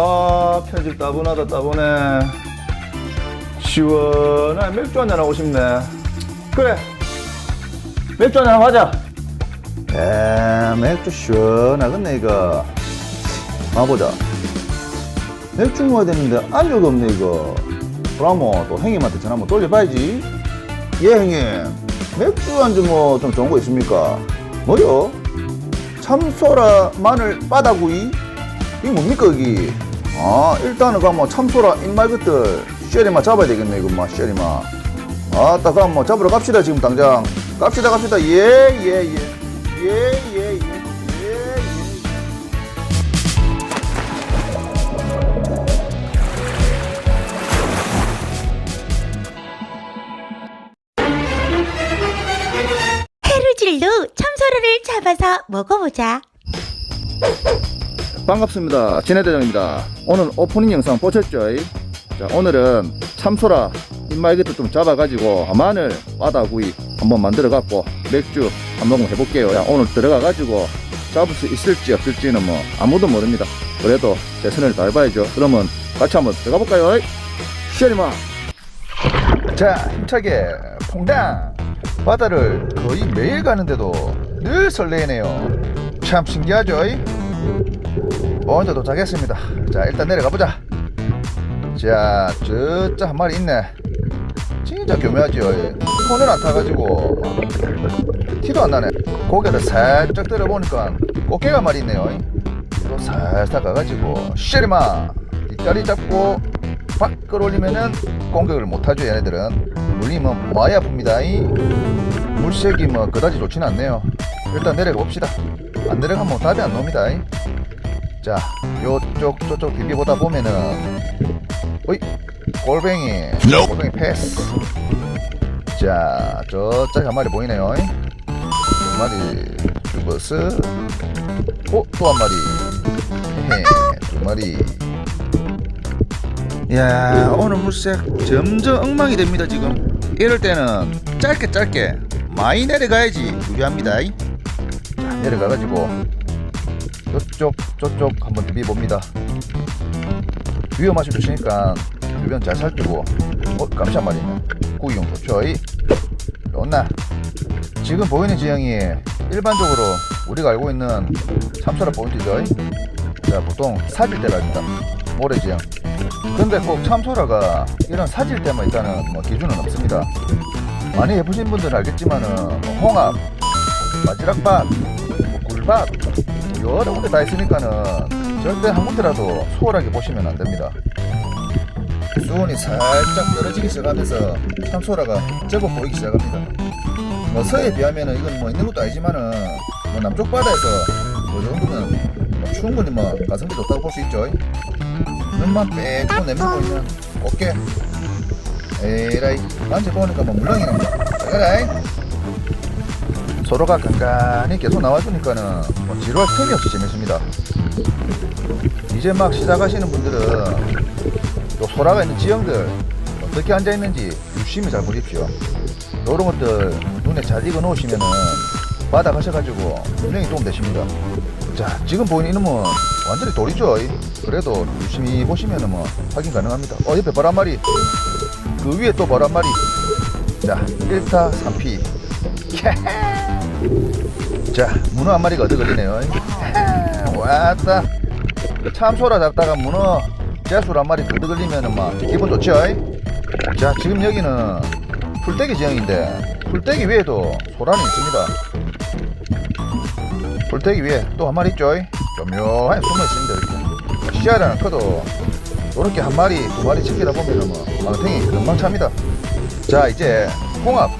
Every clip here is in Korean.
아 편집 따분하다 따분해. 시원한 맥주 한잔 하고 싶네. 그래. 맥주 한잔 하자. 에 맥주 시원하겠네 이거. 가보자. 맥주 먹어야 되는데 안주가 없네 이거. 그러면 또 형님한테 전화 한번 돌려봐야지. 예 형님. 맥주 안주 뭐 좀 좋은 거 있습니까? 뭐요? 참소라 마늘 바다구이? 이게 뭡니까 여기 아 일단은 그뭐 참소라 입말 것들 쉐리마 잡아야 되겠네 이거 뭐 쉐리마 아따 그럼 뭐 잡으러 갑시다 지금 당장 갑시다 갑시다 예 예 예 예 예예예 예, 예, 예, 예. 해루질로 참소라를 잡아서 먹어보자. 반갑습니다. 진해대장입니다. 오늘 오프닝 영상 보셨죠? 자, 오늘은 참소라 입말get도 좀 잡아가지고 마늘 바다구이 한번 만들어갖고 맥주 한번 해볼게요. 자, 오늘 들어가가지고 잡을 수 있을지 없을지는 뭐 아무도 모릅니다. 그래도 최선을 다해봐야죠. 그러면 같이 한번 들어가 볼까요? 시연이마. 자, 힘차게 퐁당 바다를 거의 매일 가는데도 늘 설레네요. 참 신기하죠? 먼저 도착했습니다. 자, 일단 내려가 보자. 자, 저자 한 마리 있네. 진짜 교묘하죠. 손을 안 타가지고 티도 안 나네. 고개를 살짝 들어보니까 꽃게가 말이 있네요. 뒤로 살살 가가지고 쉐리마 뒷다리 잡고 팍 끌어올리면은 공격을 못하죠 얘네들은 물리면 많이 아픕니다 이 물색이 뭐 그다지 좋지는 않네요 일단 내려가 봅시다 안 내려가면 답이 안 나옵니다 이. 자 요쪽 저쪽 비비보다 보면은 어이 골뱅이. 골뱅이 패스. 자 저쪽에 한 마리 보이네요. 이. 두 마리 죽었어. 어또 한 마리. 헤헤 두 마리. 야 오늘 물색 점점 엉망이 됩니다 지금. 이럴 때는 짧게 짧게 많이 내려가야지 유리합니다. 이. 자 내려가가지고 저쪽 저쪽 한번 비벼봅니다. 위험하실 주시니까 주변 잘 살피고 어 감시 한 마리. 있네 구이용 좋죠 이. 좋나? 지금 보이는 지형이 일반적으로 우리가 알고 있는 참소라 포인트죠. 이. 자 보통 사질 때랍니다. 모래 지형. 근데 꼭 참소라가 이런 사질 때만 있다는 뭐 기준은 없습니다. 많이 해보신 분들은 알겠지만은 뭐 홍합, 바지락밥, 뭐 굴밥 여러 군데 다 있으니까는 절대 한 군데라도 소홀하게 보시면 안 됩니다. 수온이 살짝 떨어지기 시작하면서 참소라가 제법 보이기 시작합니다. 뭐 서해에 비하면은 이건 뭐 있는 것도 아니지만은 뭐 남쪽 바다에서 뭐 정도면 뭐 충분히 뭐 가성비 좋다고 볼 수 있죠. 눈만 빼고 내밀고 있는 어깨 에라이 만져보니까 뭐 물렁이네 자가라이 서로가 간간히 계속 나와주니까는 뭐 지루할 틈이 없이 재밌습니다. 이제 막 시작하시는 분들은 요 소라가 있는 지형들 어떻게 앉아 있는지 유심히 잘 보십시오. 이런 것들 눈에 잘 익어 놓으시면은 바다 가셔가지고 분명히 도움 되십니다. 자 지금 보이는 이놈은 완전히 돌이죠. 그래도 유심히 보시면은 뭐 확인 가능합니다. 어 옆에 벌한 마리. 그 위에 또벌한 마리. 자 1타 3피 자 문어 한 마리가 얻어 걸리네요? 왔다. 참소라 잡다가 문어 재수를 한 마리 얻어 걸리면은 막 기분 좋죠? 자 지금 여기는 풀떼기 지형인데 풀떼기 위에도 소란이 있습니다. 풀떼기 위에 또 한 마리 있죠? 교묘하게 숨어 있습니다 이렇게 하나 커도 이렇게 한 마리 두 마리 지키다 보면은 뭐 망탱이 금방 찹니다. 자 이제 홍합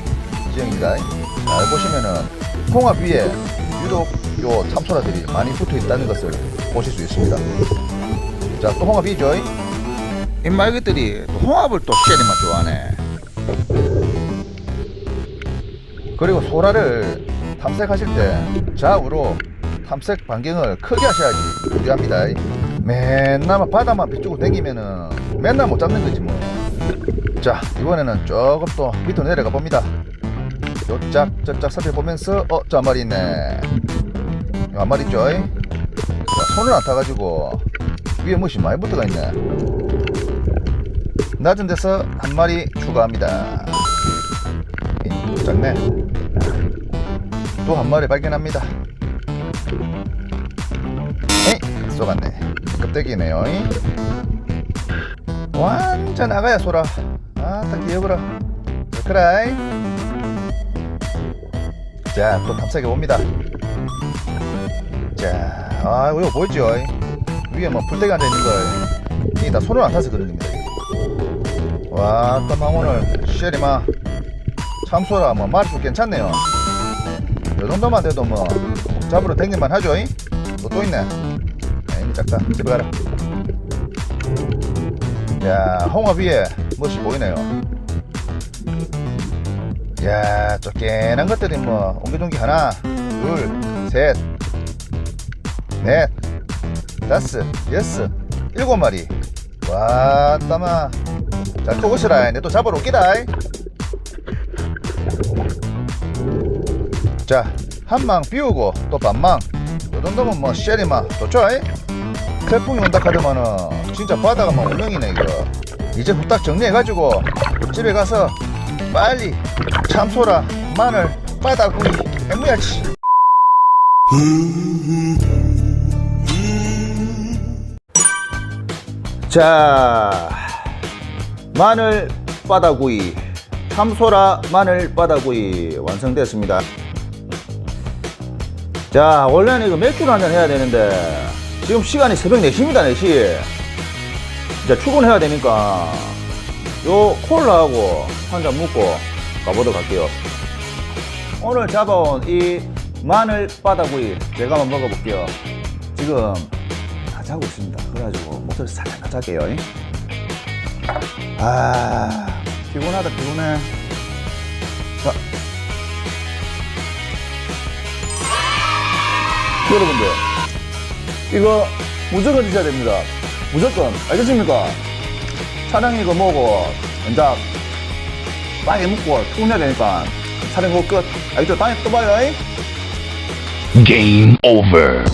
지형입니다. 잘 보시면은 홍합 위에 유독 요 참소라들이 많이 붙어 있다는 것을 보실 수 있습니다 자 또 홍합이죠 입말것들이 홍합을 또 씨알이만 좋아하네 그리고 소라를 탐색하실 때 좌우로 탐색 반경을 크게 하셔야지 유리합니다. 맨날 바다만 비추고 다니면은 맨날 못 잡는 거지 뭐. 자 이번에는 조금 또 밑으로 내려가 봅니다. 요짝 저짝 살펴보면서 어 저 한 마리 있네. 한 마리 있죠. 자, 손을 안 타가지고 위에 못이 많이 붙어가 있네. 낮은 데서 한 마리 추가합니다. 작네. 또 한 마리 발견합니다. 에이, 쏘갔네. 껍데기네요. 잉? 완전 아가야 소라. 아, 딱 귀여워라. 그라이. 자, 또 탐색해 봅니다. 자, 아, 이거 보이죠? 위에 뭐 풀떼기 앉아 있는 걸. 이게 다 손을 안 타서 그런 겁니다. 와, 또 오늘 시엘이마 참소라 뭐 말도 괜찮네요. 이 정도만 돼도 뭐 잡으러 댕길만 하죠. 또 또 있네. 에이, 작다. 집에 가라. 야, 홍합 위에 멋이 보이네요. 야, 쫓겨난 것들이 뭐 옹기종기 하나, 둘, 셋, 넷, 다섯, 여섯, 일곱 마리. 와, 따마. 자, 또 오시라. 내또 잡으러 오기다. 자, 한망 비우고 또 반망. 요 정도면 뭐 쉐리마 좋죠? 태풍이 온다 카드만은 진짜 바다가 막 운명이네 이거. 이제 후딱 정리해가지고 집에 가서 빨리 참소라, 마늘, 바다구이 해무야지. 자, 마늘 바다구이, 참소라 마늘 바다구이 완성됐습니다. 자, 원래는 이거 맥주를 한잔 해야 되는데, 지금 시간이 새벽 4시입니다, 4시. 이제 출근해야 되니까, 요 콜라하고 한잔 먹고 가보도록 할게요. 오늘 잡아온 이 마늘 바다구이 제가 한번 먹어볼게요. 지금 다 자고 있습니다. 그래가지고 목소리 살짝 낮출게요. 아, 피곤하다, 피곤해. 자. 여러분들, 이거 무조건 드셔야 됩니다. 무조건. 알겠습니까? 촬영 이거 뭐고, 이제 빨리 먹고 투혼해야 되니까 촬영 그거 끝. 알겠죠? 다음에 또 봐요. 잉? Game over.